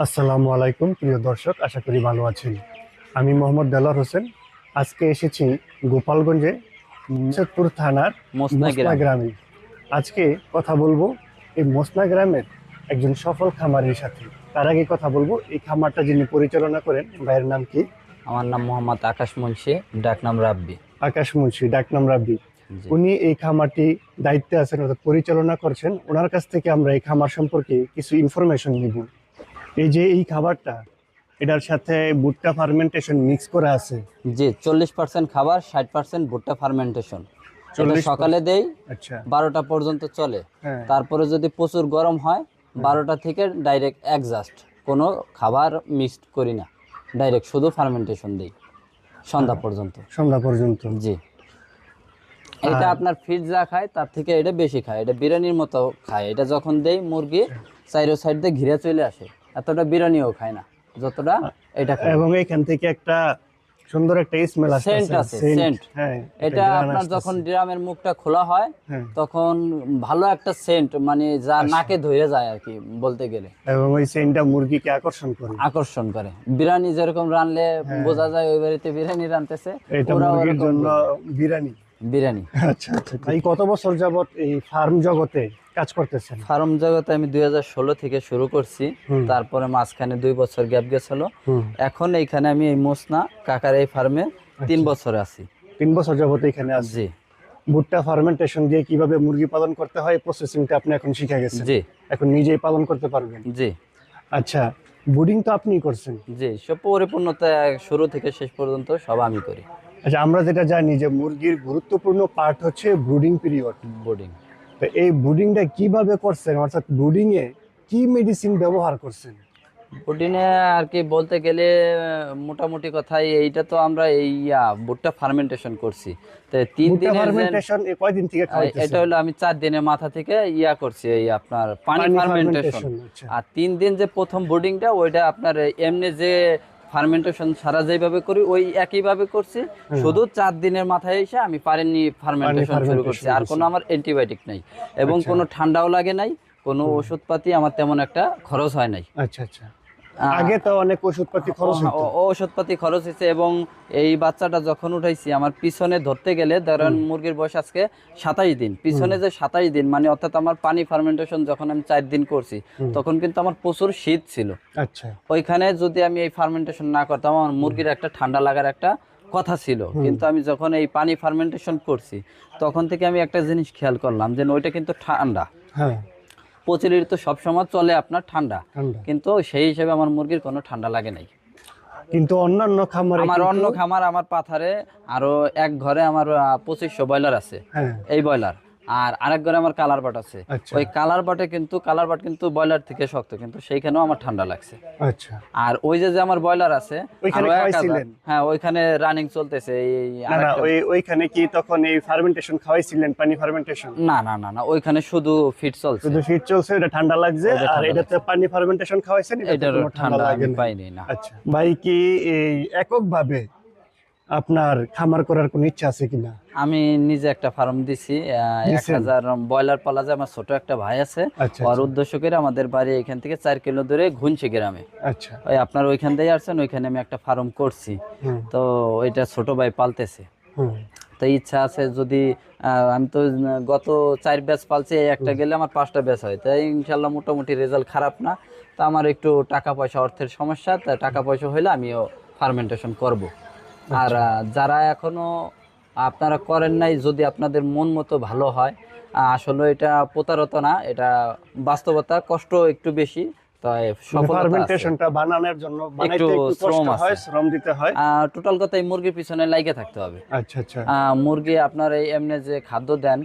আসসালামু আলাইকুম প্রিয় দর্শক আশা করি ভালো আছেন। আমি মোহাম্মদ দেলার হোসেন। আজকে এসেছি গোপালগঞ্জে মুর্শিদপুর থানার মোসনা গ্রামে। আজকে কথা বলব এই মোসনা গ্রামের একজন সফল খামারের সাথে। তার আগে কথা বলব এই খামারটা যিনি পরিচালনা করেন ভাইয়ের নাম কি? আমার নাম মোহাম্মদ আকাশ মুন্সি ডাক নাম রাব্বি। আকাশ মুন্সি ডাকনাম রাব্বি। উনি এই খামারটি দায়িত্বে আছেন অর্থাৎ পরিচালনা করছেন। ওনার কাছ থেকে আমরা এই খামার সম্পর্কে কিছু ইনফরমেশন নিব। এই যে এই খাবারটা এটার সাথে ভুট্টা ফার্মেন্টেশন মিক্স করা আছে। জি চল্লিশ পার্সেন্ট খাবার ষাট পার্সেন্ট ভুট্টা ফার্মেন্টেশন সকালে দেই আচ্ছা। বারোটা পর্যন্ত চলে। হ্যাঁ। তারপরে যদি প্রচুর গরম হয় বারোটা থেকে ডাইরেক্ট একজাস্ট কোনো খাবার মিক্সড করি না। ডাইরেক্ট শুধু ফার্মেন্টেশন দিই সন্ধ্যা পর্যন্ত। সন্ধ্যা পর্যন্ত। জি। এটা আপনার ফিট যা খায় তার থেকে এটা বেশি খায়। এটা বিরিয়ানির মতো খায়। এটা যখন দেই মুরগি সাইডো সাইড দিয়ে ঘিরে চলে আসে। এতটা বিরিয়ানিও খায় না যতটা এটা এবং এখান থেকে একটা সুন্দর একটা স্মেল আসছে Scent আছে, scent। হ্যাঁ এটা আপনার যখন ড্রামের মুখটা খোলা হয় হ্যাঁ। তখন ভালো একটা সেন্ট মানে যা নাকে ধরে যায় আর কি বলতে গেলে। এবং ওই সেন্টটা মুরগিকে আকর্ষণ করে। আকর্ষণ করে। বিরিয়ানি যেরকম রানলে বোঝা যায় ওই বাড়িতে বিরিয়ানি রানতেছে এটা মুরগির জন্য। বিরিয়ানি। বিরিয়ানি। আচ্ছা আচ্ছা। এই কত বছর যাবত এই ফার্ম জগতে কাজ করতেছেন? ফার্ম জগতে আমি দুই হাজার ষোলো থেকে শুরু করছি। তারপরে মাঝখানে দুই বছর গ্যাপ গেছিল। এখন এইখানে আমি এই মোসনা কাকার এই ফার্মে তিন বছর আছি। তিন বছর যাবত এখানে আছে ভুট্টা ফার্মেন্টেশন দিয়ে কীভাবে মুরগি পালন করতে হয় প্রসেসিংটা আপনি এখন শিখে গেছেন। জি। এখন নিজেই পালন করতে পারবেন। জি। আচ্ছা বুডিং তো আপনি করছেন? জি সব পরিপূর্ণতা শুরু থেকে শেষ পর্যন্ত সব আমি করি। আচ্ছা আমরা যেটা জানি যে মুরগির গুরুত্বপূর্ণ পার্ট হচ্ছে ব্রুডিং পিরিয়ড বোর্ডিং তো এই ব্রুডিংটা কীভাবে করছেন? অর্থাৎ ব্রুডিং এ কি মেডিসিন ব্যবহার করছেন? প্রোটিনে আর কি বলতে গেলে মোটামুটি কথাই এইটা তো আমরা এই ভুট্টা ফার্মেন্টেশন করছি। তো তিন দিন ফার্মেন্টেশন কয়দিন থেকে এটা হলো আমি চার দিনের মাথা থেকে ইয়া করছি এই আপনার পানি পানি ফার্মেন্টেশন আচ্ছা। আর তিন দিন যে প্রথম বোর্ডিংটা ওইটা আপনার এমনি যে ফার্মেন্টেশন সারা যেভাবে করি ওই একইভাবে করছি। শুধু চার দিনের মাথায় এসে আমি পারেননি ফার্মেন্টেশন শুরু করছি। আর কোনো আমার অ্যান্টিবায়োটিক নাই এবং আচ্ছা। কোনো ঠান্ডাও লাগে নাই কোনো ওষুধপাতি আমার তেমন একটা খরচ হয় নাই। আচ্ছা আচ্ছা। আগে তো অনেক ওষুধপাতি খরচ হতো ও- ঔষধপাতি খরচ হয়েছে এবং এই বাচ্চাটা যখন উঠাইছি আমার পিছনে ধরতে গেলে ধরেন মুরগির বয়স আজকে সাতাইশ দিন পিছনে যে সাতাইশ দিন মানে অর্থাৎ আমার পানি ফার্মেন্টেশন যখন আমি চার দিন করছি তখন কিন্তু আমার প্রচুর শীত ছিল। আচ্ছা। ওইখানে যদি আমি এই ফার্মেন্টেশন না করতাম আমার মুরগির একটা ঠান্ডা লাগার একটা কথা ছিল। কিন্তু আমি যখন এই পানি ফার্মেন্টেশন করছি তখন থেকে আমি একটা জিনিস খেয়াল করলাম যে ওইটা কিন্তু ঠান্ডা। হ্যাঁ। প্রচলিত তো সবসময় চলে আপনার ঠান্ডা। ঠান্ডা। কিন্তু সেই হিসেবে আমার মুরগির কোনো ঠান্ডা লাগে নাই। কিন্তু অন্যান্য খামার আমার অন্য খামার আমার পাথারে আরও এক ঘরে আমার পঁচিশশো ব্রয়লার আছে। হ্যাঁ। এই ব্রয়লার। আর আরেক ঘরে আমার কালার বাট আছে। আচ্ছা। ওই কালার বাটে কিন্তু কালার বাট কিন্তু ব্রয়লার থেকে শক্ত কিন্তু সেইখানেও আমার ঠান্ডা লাগছে। আচ্ছা। আর ওই যে যে আমার ব্রয়লার আছে? হ্যাঁ ওইখানে রানিং চলতেছে এই না না ওই ওইখানে কি তখন এই ফার্মেন্টেশন খাওয়াইছিলেন পানি ফার্মেন্টেশন না না না না ওইখানে শুধু ফিট চলছে। শুধু ফিট চলছে এটা ঠান্ডা লাগছে আর এটাতে পানি ফার্মেন্টেশন খাওয়াইছেন এটার ঠান্ডা লাগে পাইনি না। আচ্ছা। ভাই কি এই এককভাবে আপনার খামার করার কোনো ইচ্ছা আছে কিনা? আমি নিজে একটা ফার্ম দিছি এক হাজার ব্রয়লার পালা যায় আমার ছোট একটা ভাই আছে আচ্ছা ওর উদ্দেশ্য করে আমাদের বাড়ি এখান থেকে চার কিলো দূরে ঘুনছি গ্রামে। আচ্ছা। ওই আপনার ওইখান দিয়ে আসছেন ওইখানে আমি একটা ফার্ম করছি। তো ওইটা ছোট ভাই পালতেছে। তো ইচ্ছা আছে যদি আমি তো গত চার ব্যাচ পালছি এই একটা গেলে আমার পাঁচটা ব্যাচ হয়। তাই ইনশাল্লাহ মোটামুটি রেজাল্ট খারাপ না। তা আমার একটু টাকা পয়সা অর্থের সমস্যা তা টাকা পয়সা হইলে আমিও ফার্মেন্টেশন করব। আর যারা এখনও আপনারা করেন নাই যদি আপনাদের মন মতো ভালো হয় আসলে এটা প্রতারতা না এটা বাস্তবতা কষ্ট একটু বেশি তাই ফার্মেন্টেশনটা বানানোর জন্য একটু একটু শ্রম হয় শ্রম দিতে হয়। টোটাল কথা এই মুরগির পিছনে লাইগে থাকতে হবে। আচ্ছা আচ্ছা। মুরগি আপনার এই এমনি যে খাদ্য দেন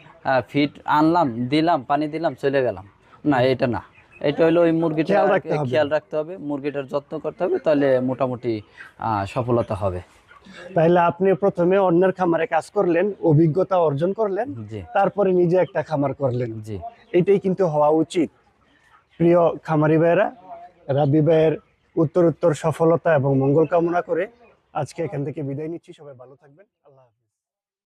ফিট আনলাম দিলাম পানি দিলাম চলে গেলাম। না এটা না। এটা হলো ওই মুরগিটা খেয়াল রাখতে হবে। খেয়াল রাখতে হবে মুরগিটার যত্ন করতে হবে তাহলে মোটামুটি আহ, সফলতা হবে। তাইলে আপনি প্রথমে অন্যের খামারে কাজ করলেন অভিজ্ঞতা অর্জন করলেন তারপরে নিজে একটা খামার করলেন। এটাই কিন্তু হওয়া উচিত। প্রিয় খামারি ভাইয়েরা রাবি ভাইয়ের উত্তর উত্তর সফলতা এবং মঙ্গল কামনা করে আজকে এখান থেকে বিদায় নিচ্ছি। সবাই ভালো থাকবেন। আল্লাহ হাফিজ।